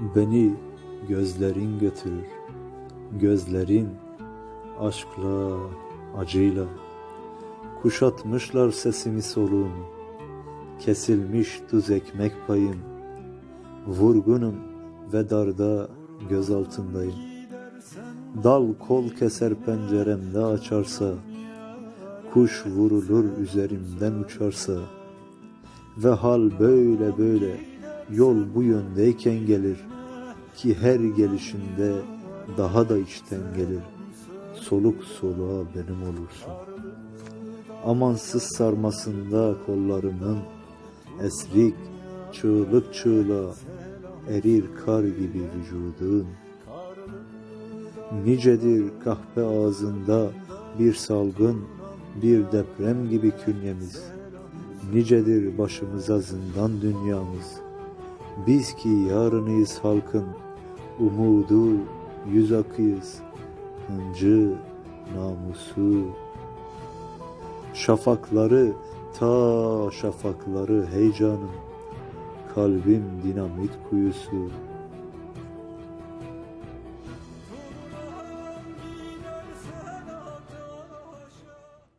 Beni gözlerin götürür. Gözlerin aşkla, acıyla. Kuşatmışlar sesimi soluğumu. Kesilmiş tuz ekmek payım. Vurgunum ve darda göz altındayım. Dal kol keser penceremde açarsa, kuş vurulur üzerimden uçarsa ve hal böyle böyle yol bu yöndeyken gelir ki her gelişinde daha da içten gelir. Soluk soluğa benim olursun. Amansız sarmasında kollarımın esrik çığlık çığlığa erir kar gibi vücudun. Nicedir kahpe ağzında bir salgın, bir deprem gibi künyemiz. Nicedir başımıza zindan dünyamız. Biz ki yarınıyız halkın, umudu yüz akıyız. Hıncı, namusu, şafakları ta şafakları heyecanım. Kalbim dinamit kuyusu,